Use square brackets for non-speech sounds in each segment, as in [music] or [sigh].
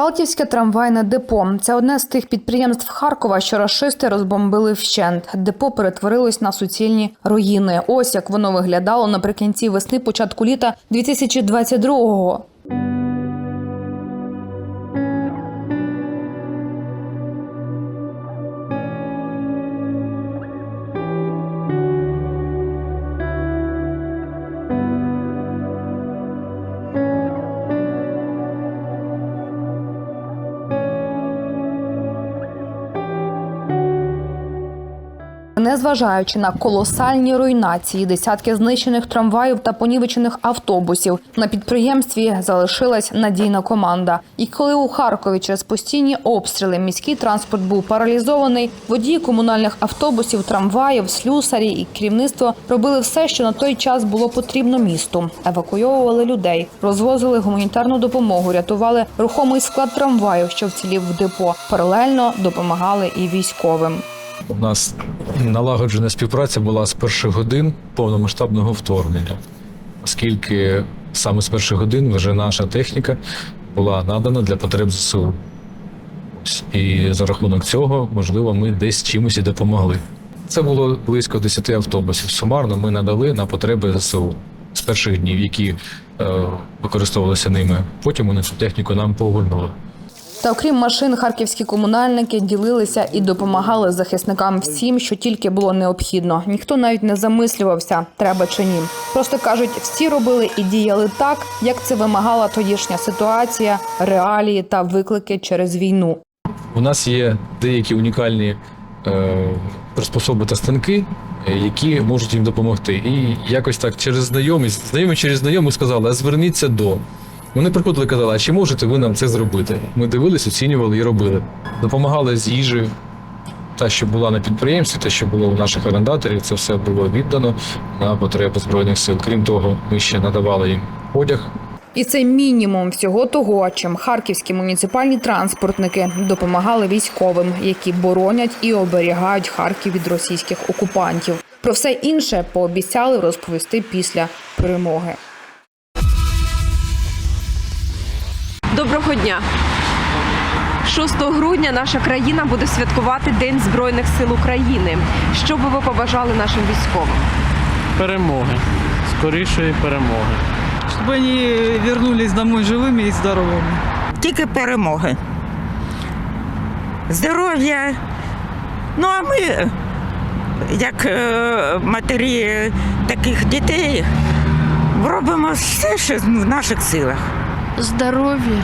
Салтівське трамвайне депо це одне з тих підприємств Харкова, що рашисти розбомбили вщент. Депо перетворилось на суцільні руїни. Ось як воно виглядало наприкінці весни, початку літа 2022-го. Незважаючи на колосальні руйнації, десятки знищених трамваїв та понівечених автобусів, на підприємстві залишилась надійна команда. І коли у Харкові через постійні обстріли міський транспорт був паралізований, водії комунальних автобусів, трамваїв, слюсарі і керівництво робили все, що на той час було потрібно місту. Евакуйовували людей, розвозили гуманітарну допомогу, рятували рухомий склад трамваїв, що вцілів в депо. Паралельно допомагали і військовим. У нас налагоджена співпраця була з перших годин повномасштабного вторгнення, оскільки саме з перших годин вже наша техніка була надана для потреб ЗСУ. І за рахунок цього, можливо, ми десь чимось і допомогли. Це було близько 10 автобусів. Сумарно ми надали на потреби ЗСУ з перших днів, які е, використовувалися ними. Потім вони цю техніку нам повернули. Та окрім машин, харківські комунальники ділилися і допомагали захисникам всім, що тільки було необхідно. Ніхто навіть не замислювався, треба чи ні. Просто кажуть, всі робили і діяли так, як це вимагала тодішня ситуація, реалії та виклики через війну. У нас є деякі унікальні е, приспособи та станки, е, які можуть їм допомогти. І якось так через знайомість, знайомі через знайомих сказали, а зверніться до. Вони приходили і казали, а чи можете ви нам це зробити? Ми дивились, оцінювали і робили. Допомагали з їжею, та, що була на підприємстві, те, що було у наших орендаторів, це все було віддано на потреби Збройних сил. Крім того, ми ще надавали їм одяг, І це мінімум всього того, чим харківські муніципальні транспортники допомагали військовим, які боронять і оберігають Харків від російських окупантів. Про все інше пообіцяли розповісти після перемоги. Доброго дня! 6 грудня наша країна буде святкувати День Збройних сил України. Що би ви побажали нашим військовим? перемоги. Скорішої перемоги. чтобы они вернулись домой живыми и здоровыми. тільки перемоги. Здоров'я. Ну а ми, як е, матері таких дітей, робимо все, що в наших силах. Здоровья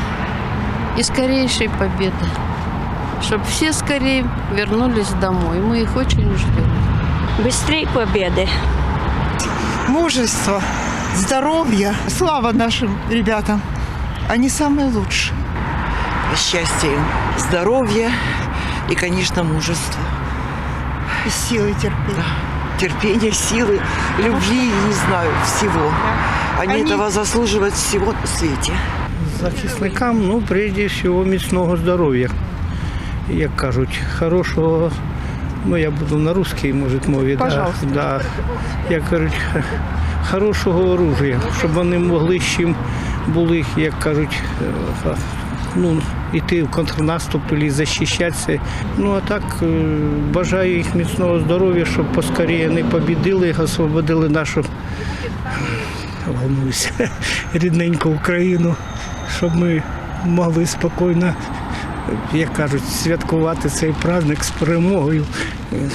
и скорейшей победы. Чтобы все скорее вернулись домой. Мы их очень ждем. Бистрій побіди. мужество, здоровья. Слава нашим ребятам. Они самые лучшие. счастья, здоровья и, конечно, мужества, И силы терпения. терпения, силы, любви, не знаю, всего. Они, Они- этого заслуживают всего на свете. Захисникам, ну, прежде всього, міцного здоров'я. Як кажуть, хорошого, ну я буду на русській, може, мові, да, да, як кажуть, хорошого оружия, щоб вони могли з чим були, як кажуть, е, ну, йти в контрнаступ і захищатися. Ну а так е, бажаю їх міцного здоров'я, щоб поскоріше не побідили, освободили нашу волнуюся, рідненьку Україну, щоб ми могли спокійно, як кажуть, святкувати цей праздник з перемогою,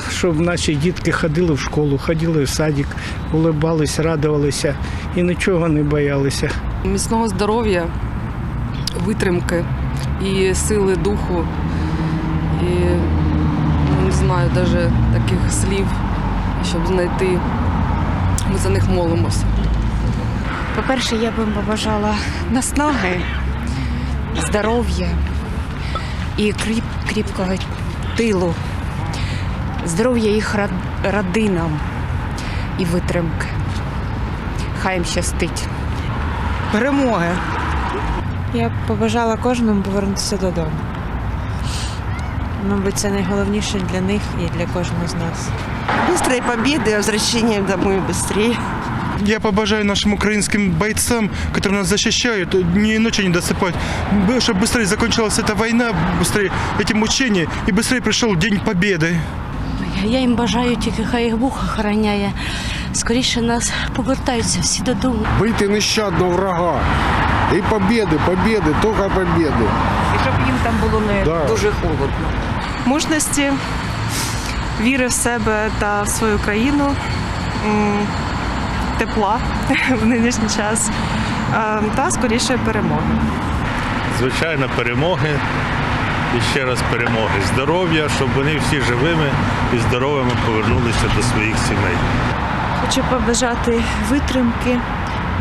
щоб наші дітки ходили в школу, ходили в садик, улибалися, радувалися і нічого не боялися. Міцного здоров'я, витримки і сили духу. І ну, не знаю навіть таких слів, щоб знайти. Ми за них молимося. По-перше, я би побажала наснаги, здоров'я і кріп, кріпкого тилу, здоров'я їх род- родинам і витримки. Хай їм щастить. Перемоги. Я б побажала кожному повернутися додому. Мабуть, це найголовніше для них і для кожного з нас. Быстрой победы, возвращения домой быстрее. Я побажаю нашим украинским бойцам, которые нас защищают, ни ночи не досыпать, б- чтобы быстрее закончилась эта война, быстрее эти мучения и быстрее пришел День Победы. Я їм бажаю тільки, хай їх Бог охороняє. Скоріше нас повертаються всі додому. Бити нещадно врага. І побіди, побіди, тільки побіди. І щоб їм там було не Да. дуже холодно. Мужності, віри в себе та в свою країну, м, Тепла [laughs] в нинішній час е, та скоріше перемоги. звичайно, перемоги. І ще раз перемоги. Здоров'я, щоб вони всі живими і здоровими повернулися до своїх сімей. Хочу побажати витримки,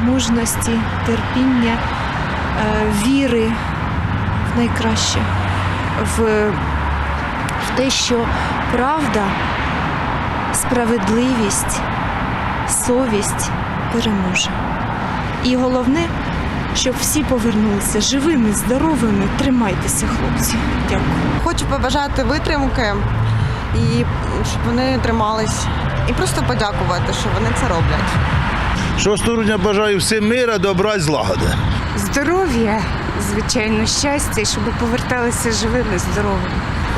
мужності, терпіння, е, віри в найкраще, в, в те, що правда, справедливість, совість переможе. І головне, щоб всі повернулися живими, здоровими. Тримайтеся, хлопці. Дякую. Хочу побажати витримки і щоб вони тримались. І просто подякувати, що вони це роблять. 6 грудня бажаю всім мира, добра і злагоди. Здоров'я, звичайно, щастя, і щоб поверталися живими, здоровими.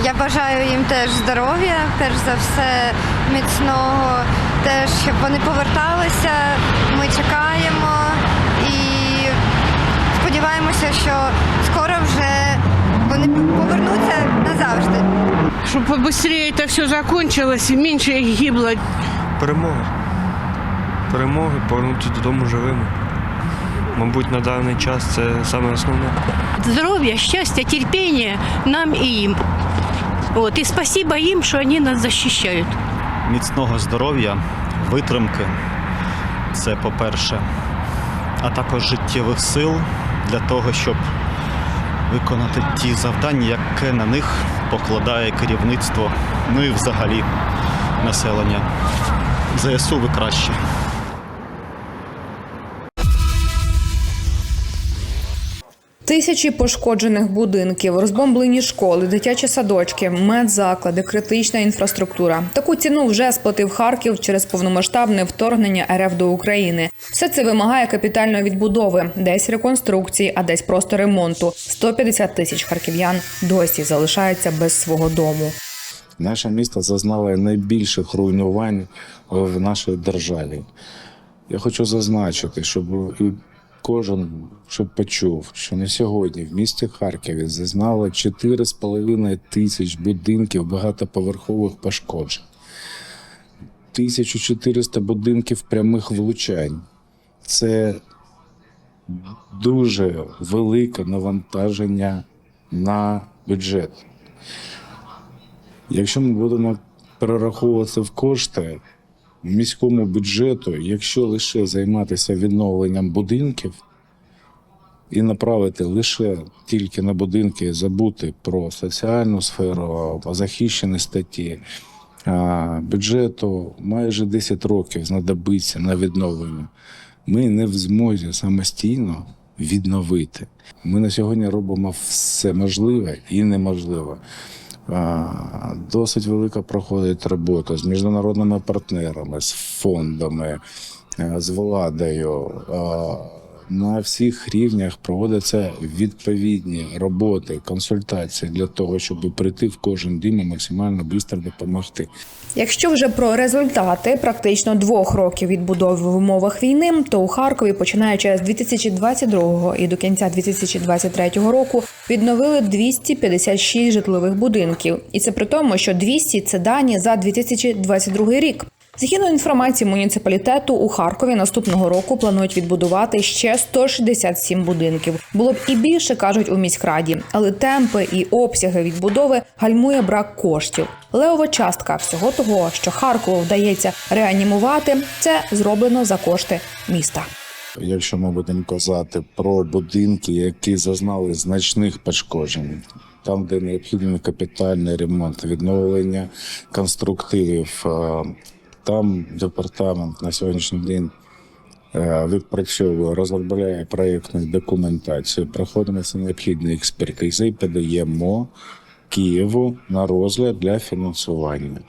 Я бажаю їм теж здоров'я, перш за все міцного, теж щоб вони поверталися. Ми чекаємо і сподіваємося, що скоро вже вони повернуться назавжди. Чтобы побыстрее это все закончилось и меньше их гибло. Перемоги. Перемоги, повернутися додому живими. Мабуть, на даний час це саме основне. Здоров'я, щастя, терпіння нам і їм. От, і спасибо їм, що вони нас захищають. Міцного здоров'я, витримки. Це по-перше. А також життєвих сил для того, щоб виконати ті завдання, яке на них покладає керівництво, ну і взагалі населення. ЗСУ ви краще. Тисячі пошкоджених будинків, розбомблені школи, дитячі садочки, медзаклади, критична інфраструктура. Таку ціну вже сплатив Харків через повномасштабне вторгнення РФ до України. Все це вимагає капітальної відбудови, десь реконструкції, а десь просто ремонту. 150 тисяч харків'ян досі залишаються без свого дому. Наше місто зазнало найбільших руйнувань в нашій державі. Я хочу зазначити, щоб кожен щоб почув, що на сьогодні в місті Харкові зазнало 4,5 тисяч будинків багатоповерхових пошкоджень. 1400 будинків прямих влучань. Це дуже велике навантаження на бюджет. Якщо ми будемо перераховувати в кошти міському бюджету, якщо лише займатися відновленням будинків і направити лише тільки на будинки, забути про соціальну сферу, захищені статті, бюджету майже 10 років знадобиться на відновлення. Ми не в змозі самостійно відновити. Ми на сьогодні робимо все можливе і неможливе. Досить велика проходить робота з міжнародними партнерами, з фондами, е, з владою. На всіх рівнях проводяться відповідні роботи, консультації для того, щоб прийти в кожен дім і максимально швидко допомогти. Якщо вже про результати практично двох років відбудови в умовах війни, то у Харкові, починаючи з 2022 і до кінця 2023 року, відновили 256 житлових будинків, і це при тому, що 200 – це дані за 2022 рік. Згідно інформації муніципалітету, у Харкові наступного року планують відбудувати ще 167 будинків. Було б і більше кажуть у міськраді, але темпи і обсяги відбудови гальмує брак коштів. Левова частка всього того, що Харкову вдається реанімувати, це зроблено за кошти міста. Якщо ми будемо казати про будинки, які зазнали значних пошкоджень, там, де необхідний капітальний ремонт, відновлення конструктивів, е, там департамент на сьогоднішній день е, відпрацьовує, розробляє проєктну документацію, проходимо всі необхідні експертизи і подаємо Києву на розгляд для фінансування.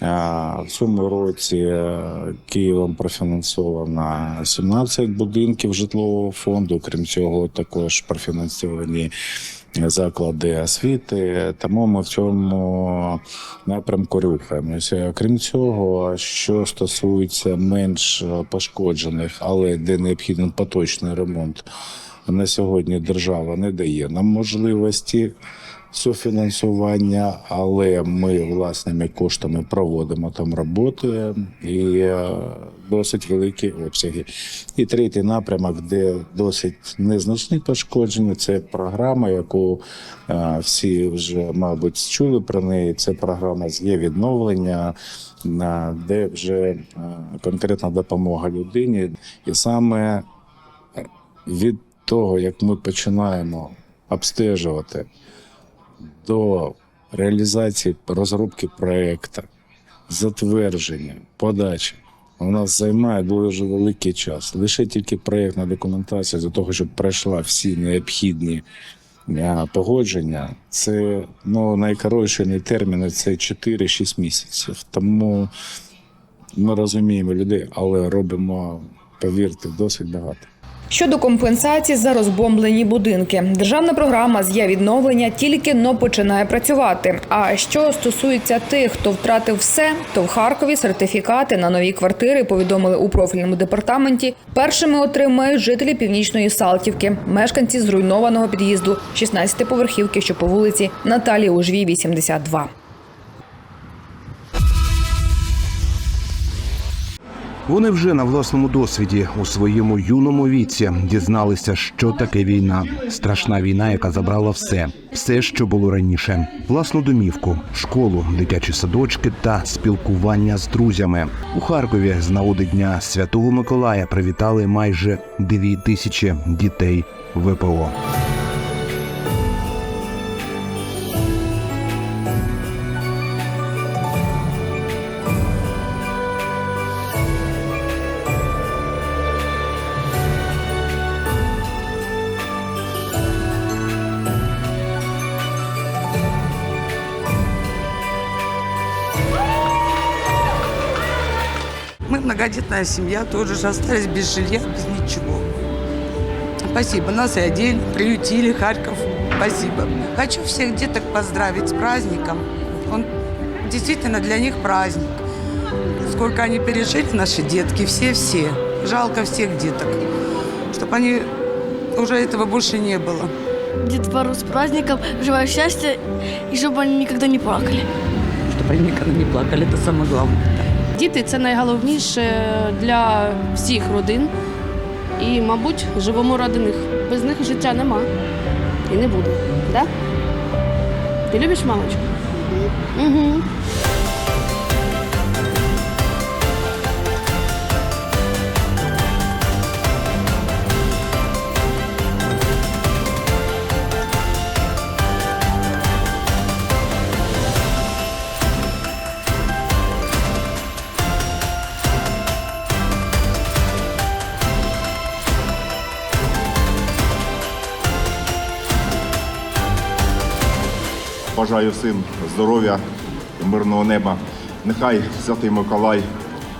А, В цьому році е, Києвом профінансовано 17 будинків житлового фонду. Крім цього, також профінансовані заклади освіти. Тому ми в цьому напрямку рухаємося. Крім цього, що стосується менш пошкоджених, але де необхідний поточний ремонт, на сьогодні держава не дає нам можливості софінансування, але ми власними коштами проводимо там роботи і е, досить великі обсяги. І третій напрямок, де досить незначні пошкодження, це програма, яку е, всі вже, мабуть, чули про неї. Це програма з є відновлення. Де вже е, конкретна допомога людині, і саме від того, як ми починаємо обстежувати до реалізації розробки проекту, затвердження, подачі. У нас займає дуже великий час. Лише тільки проєктна документація для того, щоб пройшла всі необхідні е, погодження, це ну, найкоротші терміни це 4-6 місяців. Тому ми розуміємо людей, але робимо, повірте, досить багато. Щодо компенсації за розбомблені будинки, державна програма з «Я відновлення тільки но починає працювати. А що стосується тих, хто втратив все, то в Харкові сертифікати на нові квартири повідомили у профільному департаменті. Першими отримають жителі північної Салтівки, мешканці зруйнованого під'їзду 16-поверхівки, що по вулиці Наталії Ужвій, 82. Вони вже на власному досвіді у своєму юному віці дізналися, що таке війна. Страшна війна, яка забрала все, все, що було раніше: власну домівку, школу, дитячі садочки та спілкування з друзями. У Харкові з нагоди дня Святого Миколая привітали майже 9 тисячі дітей ВПО. Многодетная семья, тоже же остались без жилья, без ничего. Спасибо, нас и одели, приютили, Харьков. Спасибо. Хочу всех деток поздравить с праздником. Он действительно для них праздник. Сколько они пережили, наши детки, все-все. Жалко всех деток, чтобы они уже этого больше не было. Детвору с праздником, желаю счастья и чтобы они никогда не плакали. Чтобы они никогда не плакали, это самое главное. Діти це найголовніше для всіх родин. І, мабуть, живемо ради них. Без них життя нема. І не буде. Да? Ти любиш мамочку? Угу. Бажаю всім здоров'я, і мирного неба. Нехай Святий Миколай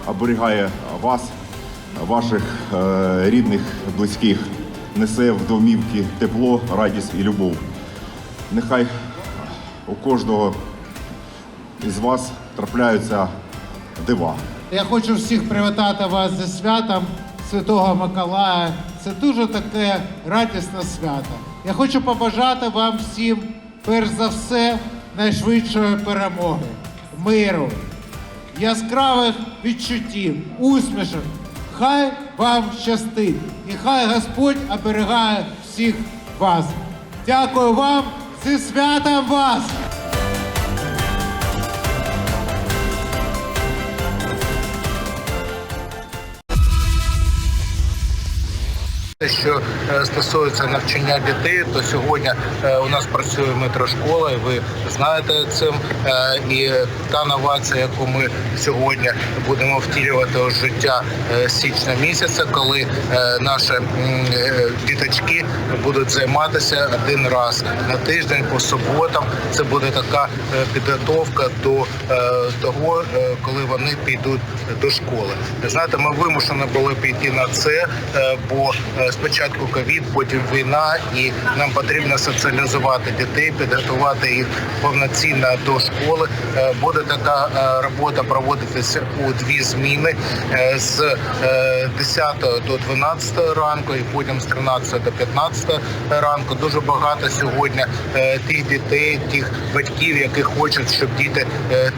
оберігає вас, ваших е, рідних, близьких, несе в домівки тепло, радість і любов. Нехай у кожного із вас трапляються дива. Я хочу всіх привітати вас зі святом Святого Миколая. Це дуже таке радісне свято. Я хочу побажати вам всім, перш за все, найшвидшої перемоги, миру, яскравих відчуттів, усмішок. Хай вам щастить і хай Господь оберігає всіх вас. Дякую вам, зі святом вас! Що е, стосується навчання дітей, то сьогодні е, у нас працює метрошкола, і ви знаєте цим. Е, І та новація, яку ми сьогодні будемо втілювати у життя січня місяця, коли наші діточки будуть займатися один раз на тиждень по суботам. Це буде така підготовка до того, коли вони підуть до школи. Знаєте, ми вимушені були піти на це, бо спочатку ковід, потім війна, і нам потрібно соціалізувати дітей, підготувати їх повноцінно до школи. Е, Буде така е, робота проводитися у дві зміни е, з е, 10 до 12 ранку, і потім з 13 до 15 ранку. Дуже багато сьогодні тих дітей, тих батьків, які хочуть, щоб діти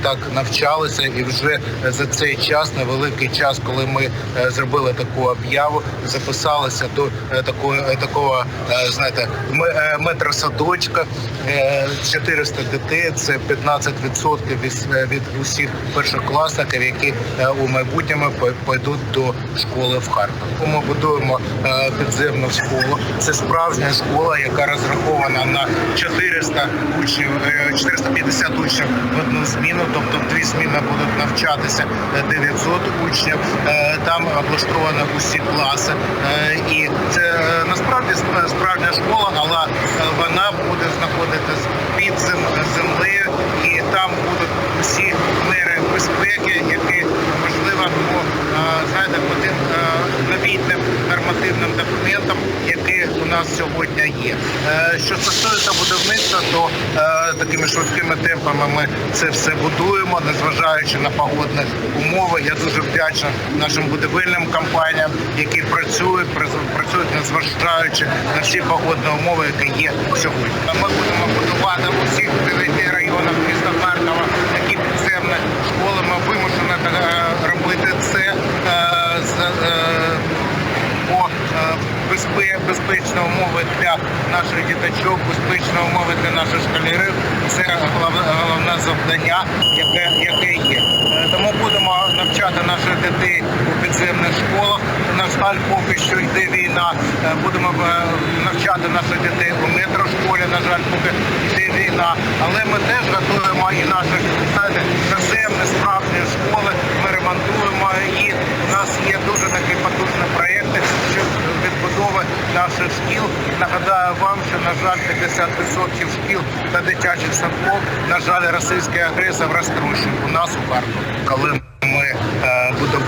так навчалися, і вже за цей час, невеликий час, коли ми зробили таку об'яву, записалися до е, такого е, такого, е, знаєте, ме- метросадочка. Е, 400 дітей це 15% від, усіх першокласників, які у майбутньому пойдуть до школи в Харкові. Ми будуємо підземну школу. Це справжня школа, яка розрахована на 400 учнів, е, 450 учнів в одну зміну, тобто в дві зміни будуть навчатися е, 900 учнів. Там облаштовані усі класи. І це е, насправді справжня школа, але е, вона буде знаходитись під землею, і там будуть усі мери безпеки, які можливо е, знаєте, е, новітним нормативним документам, які у нас сьогодні є. Е, Що стосується будівництва, то е, такими швидкими темпами ми це все будуємо, незважаючи на погодні умови. Я дуже вдячний нашим будівельним компаніям, які працюють, працюють незважаючи на всі погодні умови, які є сьогодні будемо будувати у всіх дев'яти районах міста Харкова такі підземні школи. Ми вимушені е, робити це е, з е, по е, безпе- безпечні умови для наших діточок, безпечні умови для наших школярів. Це головне завдання, яке, яке є. Е, Тому будемо навчати наших дітей у підземних школах. На жаль, поки що йде війна. Е, Будемо е, навчати наших дітей у метрошколі. На жаль, поки йде війна. Але ми теж готуємо і наші наземні справжні школи. Ми ремонтуємо і у нас є дуже такі потужні проєкти щодо відбудови наших шкіл. Нагадаю вам, що на жаль 50% шкіл та дитячих садків, на жаль, російський агресор розтрощив у нас у Харкові. Коли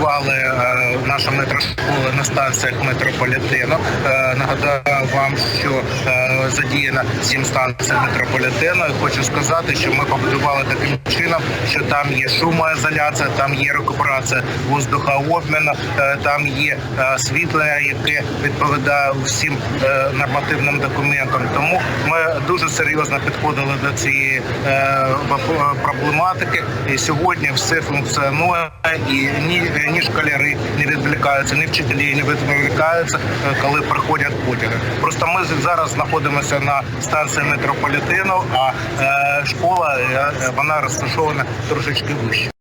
ми е, будували е, на станціях метрополітену. Е, нагадаю вам, що е, задіяно сім станцій метрополітену. Хочу сказати, що ми побудували таким чином, що там є шумоізоляція, там є рекуперація воздухообміну, там є освітлення, яке відповідає всім нормативним документам. Тому ми дуже серйозно підходили до цієї проблематики. І сьогодні все функціонує, і ні, ні школяри не відволікаються, ні вчителі не відволікаються, е, коли приходять потяги. Просто ми зараз знаходимося на станції метрополітену, а е, школа е, вона розташована трошечки вище.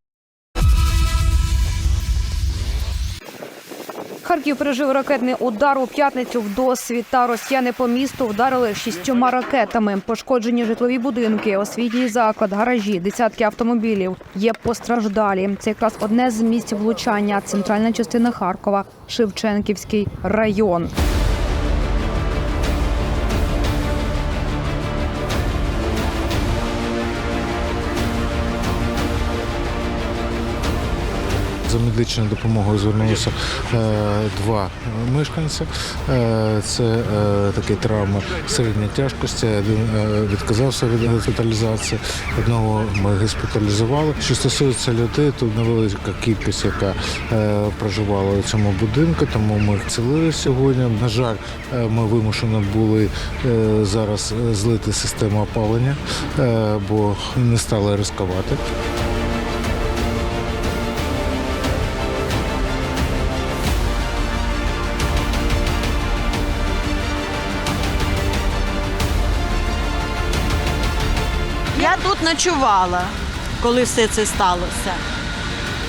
Харків пережив ракетний удар у п'ятницю в досвіта. Росіяни по місту вдарили шістьома ракетами. Пошкоджені житлові будинки, освітній заклад, гаражі, десятки автомобілів. Є постраждалі. Це якраз одне з місць влучання. Центральна частина Харкова, Шевченківський район. За медичною допомогою звернулося е, два мешканці. Е, це е, такі травми середньої тяжкості. Один відказався від госпіталізації, одного ми госпіталізували. Що стосується людей, то невелика кількість, яка проживала у цьому будинку, тому ми їх цілили сьогодні. На жаль, ми вимушені були зараз злити систему опалення, бо не стали ризикувати. Ночувала, коли все це сталося.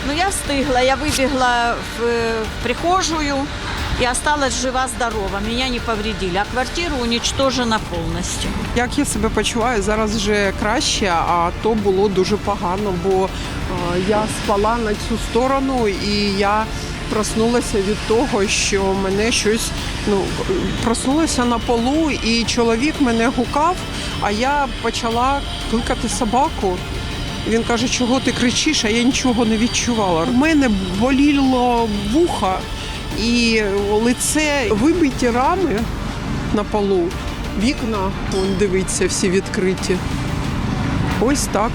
Ну, я встигла, я вибігла в, в прихожую, и осталась жива-здорова. Меня не повредили, а квартира уничтожена полностью. Як я себе почуваю, зараз вже краще, а то було дуже погано, бо е, я спала на цю сторону і я проснулася від того, що мене щось ну проснулася на полу, і чоловік мене гукав, а я почала кликати собаку. Він каже, чого ти кричиш, а я нічого не відчувала. У мене боліло вуха і лице вибиті рани на полу. Вікна, вон дивиться, всі відкриті. Ось так.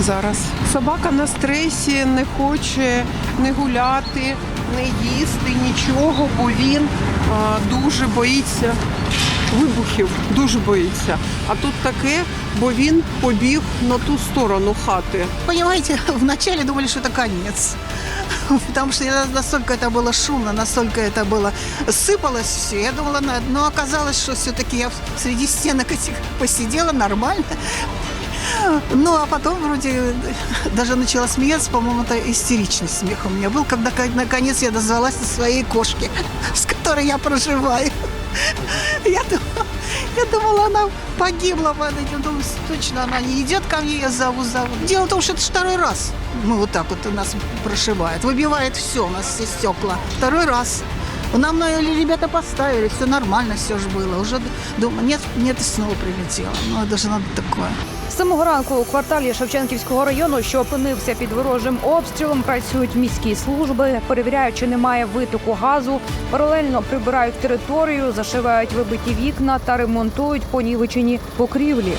Зараз. Собака на стресі не хоче не гуляти, не їсти нічого, бо він а, дуже боїться вибухів, дуже боїться. А тут таке, бо він побіг на ту сторону хати. Понимаете, [laughs] вначале думали, что это конец. [laughs] Потому что я- настолько это было шумно, настолько это было сыпалось все. Я думала, на- но оказалось, что все-таки я среди стенок этих [laughs] посидела нормально. Ну, а потом вроде даже начала смеяться, по-моему, это истеричный смех у меня был, когда наконец я дозвалась до своей кошки, [laughs] с которой я проживаю. Я думала, я думала, она погибла под этим. Думаю, точно она не идет ко мне, я зову, зову. Дело в том, что это второй раз. Ну, вот так вот у нас прошивает. Выбивает все, у нас все стекла. Второй раз. Нам ну, ребята поставили, все нормально, все же было. Уже думаю, нет, нет, снова прилетело. Ну, это же надо такое. З самого ранку у кварталі Шевченківського району, що опинився під ворожим обстрілом, працюють міські служби, перевіряють, чи немає витоку газу, паралельно прибирають територію, зашивають вибиті вікна та ремонтують понівечені покрівлі.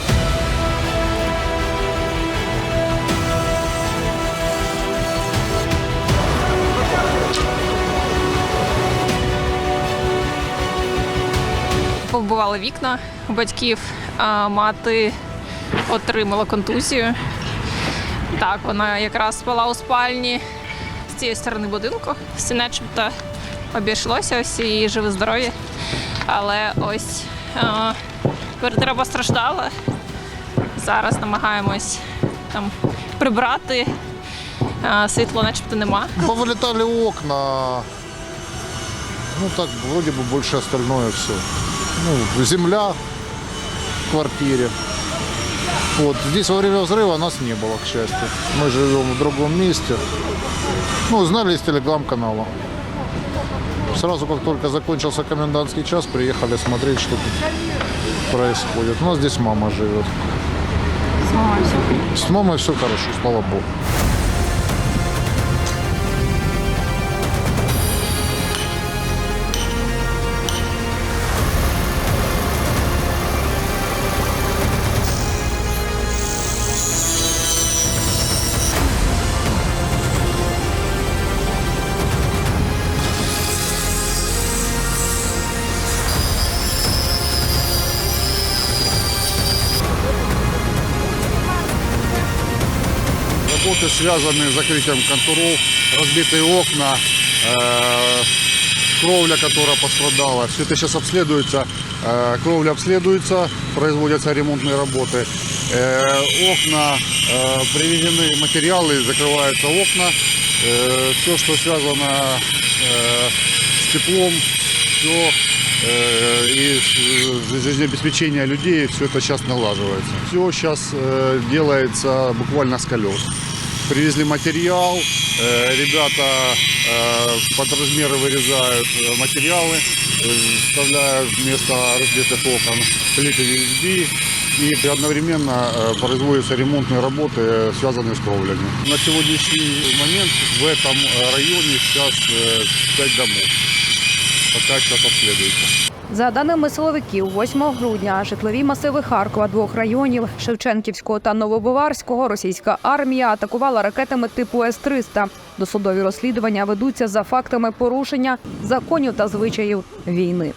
Побували вікна батьків, мати отримала контузію. Так, вона якраз спала у спальні з цієї сторони будинку. Все начебто обійшлося, ось і живе здоров'я. Але ось квартира постраждала. Зараз намагаємось там прибрати. А, світла начебто нема. Повылетали окна. Ну так, вроде бы больше остальное все. Ну, земля в квартире. Вот. Здесь во время взрыва нас не было, к счастью. Мы живем в другом месте. Ну, знали из телеграм-канала. Сразу, как только закончился комендантский час, приехали смотреть, что тут происходит. У нас здесь мама живет. С мамой все хорошо, слава богу. Связаны с закрытием контуров, разбитые окна, э, кровля, которая пострадала. Все это сейчас обследуется. Э, кровля обследуется, производятся ремонтные работы. Э, окна, привезены материалы, закрываются окна. все, что связано с теплом, все и жизнеобеспечение людей, все это сейчас налаживается. Все сейчас делается буквально с колес. Привезли материал, э, ребята э, под размеры вырезают э, материалы, вставляют вместо разбитых окон плиты USB и одновременно производятся ремонтные работы, связанные с кровлями. На сегодняшний момент в этом районе сейчас 5 домов. Пока сейчас обследуется. За даними силовиків, 8 грудня житлові масиви Харкова двох районів Шевченківського та Новобоварського російська армія атакувала ракетами типу С-300. Досудові розслідування ведуться за фактами порушення законів та звичаїв війни.